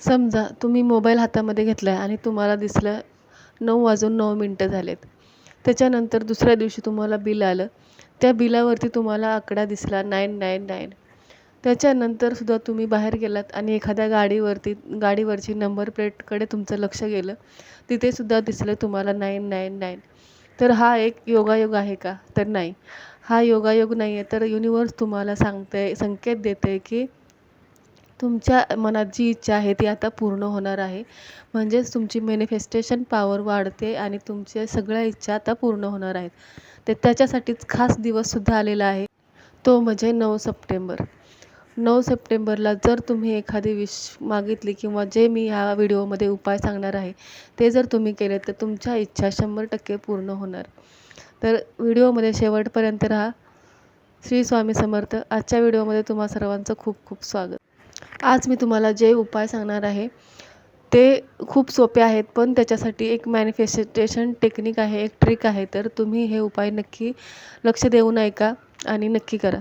समजा तुम्ही मोबाईल हातामध्ये घेतला आहे आणि तुम्हाला दिसलं नऊ वाजून नऊ मिनटं झालेत. त्याच्यानंतर दुसऱ्या दिवशी तुम्हाला बिल आलं. त्या बिलावरती तुम्हाला आकडा दिसला नाईन नाईन नाईन. त्याच्यानंतरसुद्धा तुम्ही बाहेर गेलात आणि एखाद्या गाडीवरती गाडीवरची नंबर प्लेटकडे तुमचं लक्ष गेलं. तिथेसुद्धा दिसलं तुम्हाला नाईन नाईन नाईन. तर हा एक योगायोग आहे का? तर नाही. हा योगायोग नाही आहे तर युनिवर्स तुम्हाला सांगते आहे संकेत देतं आहे की तुमच्या मनात जी इच्छा आहे ती आता पूर्ण होणार आहे. म्हणजेच तुमची मॅनिफेस्टेशन पॉवर वाढते आणि तुमच्या सगळ्या इच्छा आता पूर्ण होणार आहेत. ते त्याच्यासाठीच खास दिवससुद्धा आलेला आहे. तो म्हणजे नऊ सप्टेंबर. नऊ सप्टेंबरला जर तुम्ही एखादी विश मागितली किंवा जे मी ह्या व्हिडिओमध्ये उपाय सांगणार आहे ते जर तुम्ही केले तर तुमच्या इच्छा शंभर टक्के पूर्ण होणार. तर व्हिडिओमध्ये शेवटपर्यंत राहा. श्री स्वामी समर्थ. आजच्या व्हिडिओमध्ये तुम्हा सर्वांचं खूप खूप स्वागत. आज मी तुम्हाला जे उपाय सांगणार आहे ते खूप सोपे आहेत पण त्याच्यासाठी एक मॅनिफेस्टेशन टेक्निक आहे एक ट्रिक आहे. तर तुम्ही हे उपाय नक्की लक्ष देऊन ऐका आणि नक्की करा.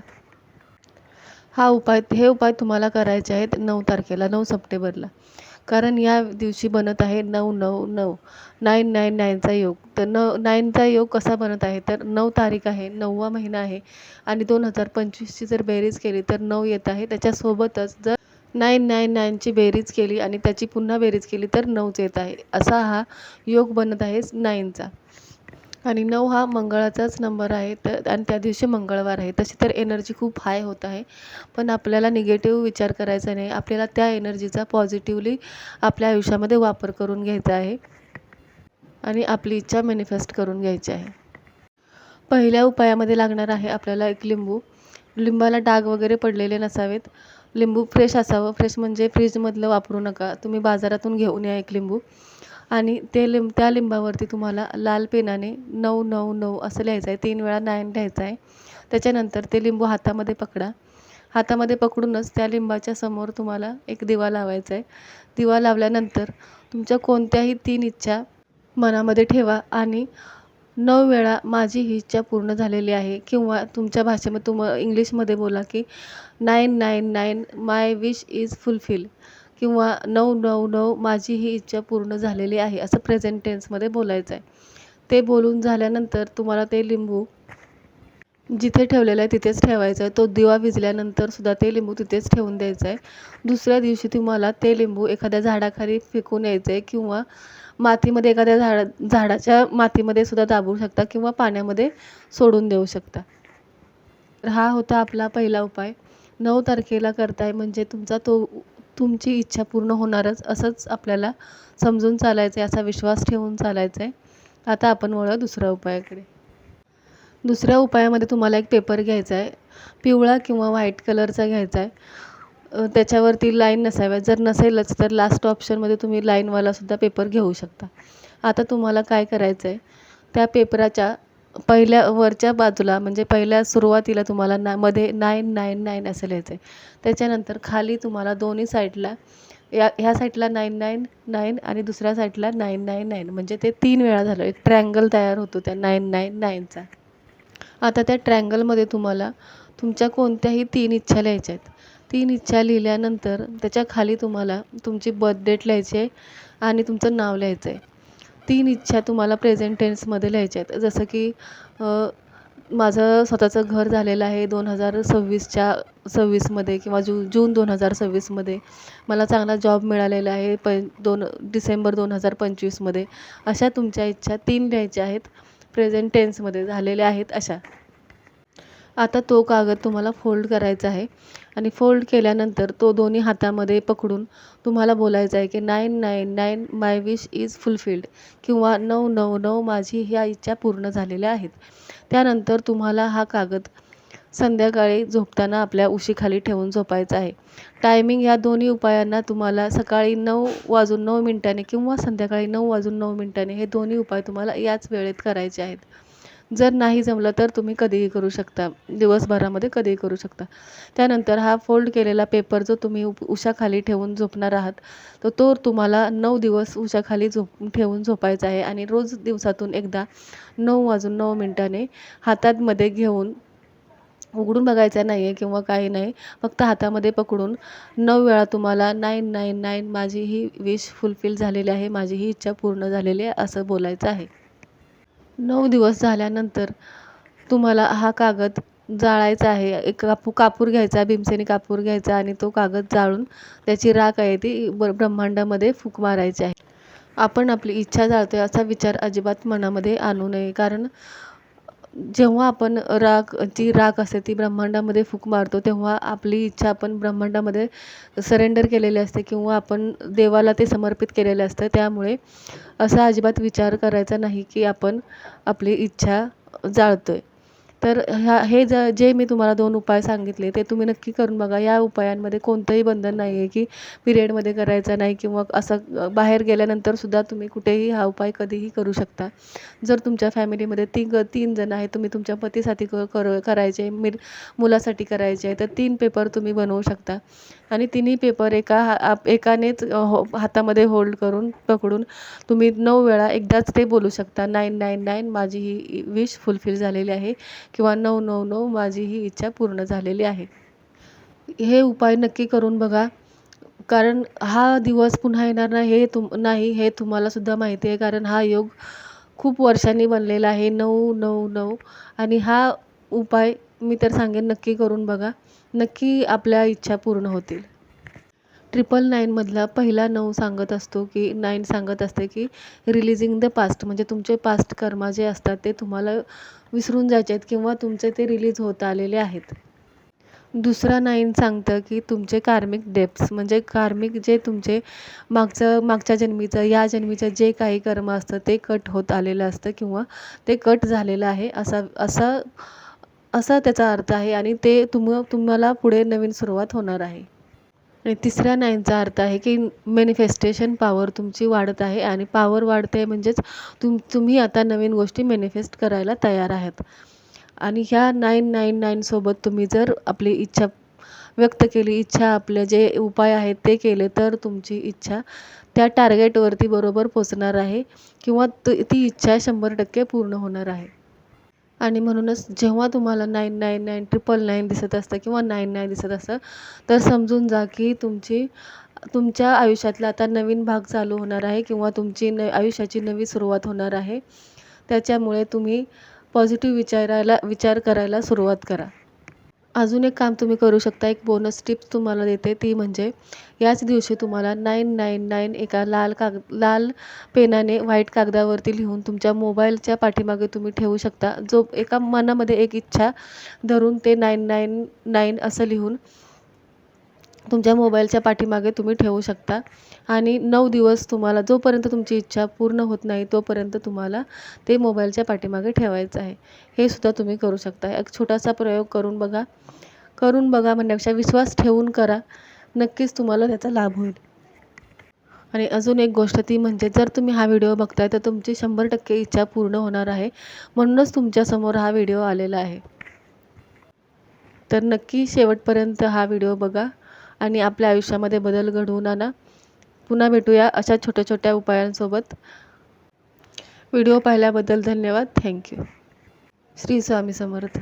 हा उपाय हे उपाय तुम्हाला करायचे आहेत नऊ तारखेला नऊ सप्टेंबरला. कारण या दिवशी बनत आहे नऊ नऊ नऊ. नाईन नाईन नाईनचा योग. तर न नाईनचा योग कसा बनत आहे? तर नऊ तारीख आहे नववा महिना आहे. आणि दोन हजार पंचवीसची जर बेरीज केली तर नऊ येत आहे. त्याच्यासोबतच जर नाईन नाईन नाईनची बेरीज केली आणि त्याची पुन्हा बेरीज केली तर नऊच येत आहे. असा हा योग बनत आहे नाईनचा. आणि नऊ हा मंगळाचाच नंबर आहे. तर आणि त्या दिवशी मंगळवार आहे. तशी तर एनर्जी खूप हाय होत आहे. पण आपल्याला निगेटिव्ह विचार करायचा नाही. आपल्याला त्या एनर्जीचा पॉझिटिव्हली आपल्या आयुष्यामध्ये वापर करून घ्यायचा आहे. आणि आपली इच्छा मॅनिफेस्ट करून घ्यायची आहे. पहिल्या उपायामध्ये लागणार आहे आपल्याला एक लिंबू. लिंबाला डाग वगैरे पडलेले नसावेत. लिंबू फ्रेश असावं. फ्रेश म्हणजे फ्रीजमधलं वापरू नका. तुम्ही बाजारातून घेऊन या एक लिंबू. आणि ते लिंब त्या लिंबावरती तुम्हाला लाल पेनाने नऊ नऊ नऊ असं लिहायचं आहे तीन वेळा नाईन लिहायचं आहे त्याच्यानंतर ते लिंबू हातामध्ये पकडा. हातामध्ये पकडूनच त्या लिंबाच्या समोर तुम्हाला एक दिवा लावायचा आहे दिवा लावल्यानंतर तुमच्या कोणत्याही तीन इच्छा मनामध्ये ठेवा आणि नऊ वेळा माझी ही इच्छा पूर्ण झालेली आहे. किंवा तुमच्या भाषेमध्ये तुम इंग्लिशमध्ये बोला की nine nine nine my wish is fulfil. किंवा नऊ नऊ नऊ माझी ही इच्छा पूर्ण झालेली आहे असं प्रेझेंट टेन्समध्ये बोलायचं आहे ते बोलून झाल्यानंतर तुम्हाला ते लिंबू जिथे ठेवलेलं आहे तिथेच ठेवायचं आहे. तो दिवा विझल्यानंतर सुद्धा ते लिंबू तिथेच ठेवून द्यायचं आहे. दुसऱ्या दिवशी तुम्हाला ते लिंबू एखाद्या झाडाखाली फेकून यायचं आहे किंवा मातीमध्ये एखाद्या झाडा झाडाच्या मातीमध्ये सुद्धा दाबू शकता किंवा पाण्यामध्ये सोडून देऊ शकता. हा होता आपला पहिला उपाय. नऊ तारखेला करताय म्हणजे तुमचा तो तुमची इच्छा पूर्ण होणारच असंच आपल्याला समजून चालायचं आहे असा विश्वास ठेवून चालायचा आहे आता आपण वळूया दुसऱ्या उपायाकडे. दुसऱ्या उपायामध्ये तुम्हाला एक पेपर घ्यायचा आहे. पिवळा किंवा व्हाईट कलरचा घ्यायचा आहे. त्याच्यावरती लाईन नसाव्या जर नसेलच तर लास्ट ऑप्शनमध्ये तुम्ही लाईनवालासुद्धा पेपर घेऊ शकता. आता तुम्हाला काय करायचं आहे त्या पेपराच्या पहिल्या वरच्या बाजूला म्हणजे पहिल्या सुरुवातीला तुम्हाला ना मध्ये नाईन नाईन नाईन असं लिहायचं आहे त्याच्यानंतर खाली तुम्हाला दोन्ही साईडला या ह्या साईडला नाईन नाईन नाईन आणि दुसऱ्या साईडला नाईन नाईन नाईन म्हणजे ते तीन वेळा झालं. एक ट्रँगल तयार होतो त्या नाईन नाईन नाईनचा आता त्या ट्रँगलमध्ये तुम्हाला तुमच्या कोणत्याही तीन इच्छा लिहायच्या आहेत. तीन इच्छा लिहिल्यानंतर त्याच्याखाली तुम्हाला तुमची बर्थ डेट लिहायची आहे आणि तुमचं नाव लिहायचं आहे. तीन इच्छा तुम्हाला प्रेझेंट टेन्समध्ये लिहायच्या आहेत. जसं की माझं स्वतःचं घर झालेलं आहे दोन हजार सव्वीसच्या सव्वीसमध्ये किंवा जू जून दोन हजार सव्वीसमध्ये. मला चांगला जॉब मिळालेला आहे. प दोन डिसेंबर दोन हजार पंचवीसमध्ये. अशा तुमच्या इच्छा तीन लिहायच्या आहेत. प्रेझेंट टेन्समध्ये झालेल्या आहेत अशा. आता तो कागद तुम्हाला फोल्ड करायचा आहे. आणि फोल्ड केल्यानंतर तो दोन्ही हातामध्ये पकडून तुम्हाला बोलायचं आहे की nine nine nine my wish is fulfilled किंवा नऊ नऊ नऊ माझी ह्या इच्छा पूर्ण झालेल्या आहेत. त्यानंतर तुम्हाला हा कागद संध्याकाळी झोपताना आपल्या उशीखाली ठेवून झोपायचं आहे. टायमिंग ह्या दोन्ही उपायांना तुम्हाला सकाळी नऊ वाजून नऊ मिनटाने किंवा संध्याकाळी नऊ वाजून नऊ मिनटाने हे दोन्ही उपाय तुम्हाला याच वेळेत करायचे आहेत. जर नाही जमलं तर तुम्ही कधीही करू शकता. दिवसभरामध्ये कधीही करू शकता. त्यानंतर हा फोल्ड केलेला पेपर जो तुम्ही उशाखाली ठेवून झोपणार आहात तर तो तुम्हाला नऊ दिवस उशाखाली झोप ठेवून झोपायचा आहे आणि रोज दिवसातून एकदा नऊ वाजून नऊ मिनटाने हातातमध्ये घेऊन उघडून बघायचा नाही आहे किंवा काही नाही. फक्त हातामध्ये पकडून नऊ वेळा तुम्हाला नाईन नाईन नाईन माझी ही विश फुलफिल झालेली आहे माझी ही इच्छा पूर्ण झालेली आहे असं बोलायचं आहे. नऊ दिवस झाल्यानंतर तुम्हाला हा कागद जाळायचा आहे. एक कापू कापूर घ्यायचा भीमसेनी कापूर घ्यायचा आणि तो कागद जाळून त्याची राख आहे ती ब ब्रह्मांडामध्ये फूक मारायची आहे. आपण आपली इच्छा जाळतोय असा विचार अजिबात मनामध्ये आणू नये. कारण जेव्हा आपण राख जी राख असते ती ब्रह्मांडामध्ये फूक मारतो तेव्हा आपली इच्छा आपण ब्रह्मांडामध्ये सरेंडर केलेली असते किंवा आपण देवाला ते समर्पित केलेले असतं. त्यामुळे असा अजिबात विचार करायचा नाही की आपण आपली इच्छा जाळतो आहे तर ह्या हे ज जे मी तुम्हाला दोन उपाय सांगितले ते तुम्ही नक्की करून बघा. या उपायांमध्ये कोणतंही बंधन नाही आहे की पिरियडमध्ये करायचा नाही किंवा असं बाहेर गेल्यानंतरसुद्धा तुम्ही कुठेही हा उपाय कधीही करू शकता. जर तुमच्या फॅमिलीमध्ये तिघ तीन जण आहेत तुम्ही तुमच्या पतीसाठी क कर करायचे मिर मुलासाठी करायचे आहे तर तीन पेपर तुम्ही बनवू शकता. आणि तिन्ही पेपर एका हा आप एकानेच हो हातामध्ये होल्ड करून पकडून तुम्ही नऊ वेळा एकदाच ते बोलू शकता. नाईन नाईन नाईन माझी ही विश फुलफिल झालेली आहे. किंवा नऊ नऊ नऊ माझी ही इच्छा पूर्ण झालेली आहे. हे उपाय नक्की करून बघा. कारण हा दिवस पुन्हा येणार नाही हे तुम नाही हे तुम्हालासुद्धा माहिती आहे. कारण हा योग खूप वर्षांनी बनलेला आहे. नऊ नऊ नऊ. आणि हा उपाय मी तर सांगेन नक्की करून बघा. नक्की आपल्या इच्छा पूर्ण होतील. ट्रिपल नाईनमधला पहिला नऊ सांगत असतो की नाईन सांगत असते की रिलीजिंग द पास्ट म्हणजे तुमचे पास्ट कर्मा जे असतात ते तुम्हाला विसरून जायचे आहेत किंवा तुमचे ते रिलीज होत आलेले आहेत. दुसरा नाईन सांगतं की तुमचे कार्मिक डेप्स म्हणजे कार्मिक जे तुमचे मागचं मागच्या जन्मीचं या जन्मीचं जे काही कर्म असतं ते कट होत आलेलं असतं किंवा ते कट झालेलं आहे असा असा असा त्याचा अर्थ आहे आणि ते तुम तुम्हाला पुढे नवीन सुरुवात होणार आहे. आणि तिसऱ्या नाईनचा अर्थ आहे की मॅनिफेस्टेशन पॉवर तुमची वाढत आहे आणि पॉवर वाढते म्हणजेच तुम तुम्ही आता नवीन गोष्टी मॅनिफेस्ट करायला तयार आहात. आणि ह्या नाईन नाईन नाईनसोबत तुम्ही जर आपली इच्छा व्यक्त केली इच्छा आपले जे उपाय आहेत ते केले तर तुमची इच्छा त्या टार्गेटवरती बरोबर पोचणार आहे किंवा ती इच्छा शंभर टक्के पूर्ण होणार आहे. आणि म्हणूनच जेव्हा तुम्हाला nine nine nine triple nine दिसत असतं किंवा नाईन नाईन दिसत असतं तर समजून जा की तुमची तुमच्या आयुष्यातला आता नवीन भाग चालू होणार आहे किंवा तुमची न आयुष्याची नवी सुरुवात होणार आहे. त्याच्यामुळे तुम्ही पॉझिटिव्ह विचारायला विचार करायला सुरुवात करा. अजून एक काम तुम्ही करू शकता एक बोनस टिप्स तुम्हाला देते ती म्हणजे याच दिवशी तुम्हाला नाईन नाईन नाईन एका लाल काग लाल पेनाने व्हाईट कागदावरती लिहून तुमच्या मोबाईलच्या पाठीमागे तुम्ही ठेवू शकता. जो एका मनामध्ये एक इच्छा धरून ते नाईन नाईन नाईन असं लिहून तुमच्या मोबाईलच्या पाठीमागे तुम्ही ठेवू शकता. आणि नऊ दिवस तुम्हाला जोपर्यंत तुमची इच्छा पूर्ण होत नाही तोपर्यंत तुम्हाला ते मोबाईलच्या पाठीमागे ठेवायचं आहे. हे सुद्धा तुम्ही करू शकता एक छोटासा प्रयोग करून बघा. करून बघा म्हणण्यापेक्षा विश्वास ठेवून करा. नक्कीच तुम्हाला त्याचा लाभ होईल. आणि अजून एक गोष्ट ती म्हणजे जर तुम्ही हा व्हिडिओ बघताय तर तुमची शंभर टक्के इच्छा पूर्ण होणार आहे. म्हणूनच तुमच्यासमोर हा व्हिडिओ आलेला आहे. तर नक्की शेवटपर्यंत हा व्हिडिओ बघा. आणि आपल्या आयुष्यामध्ये बदल घडवून आणा. पुन्हा भेटूया अशा छोट्या छोट्या उपायांसोबत. व्हिडिओ पाहिल्याबद्दल धन्यवाद. Thank you. Shri Swami Samarth.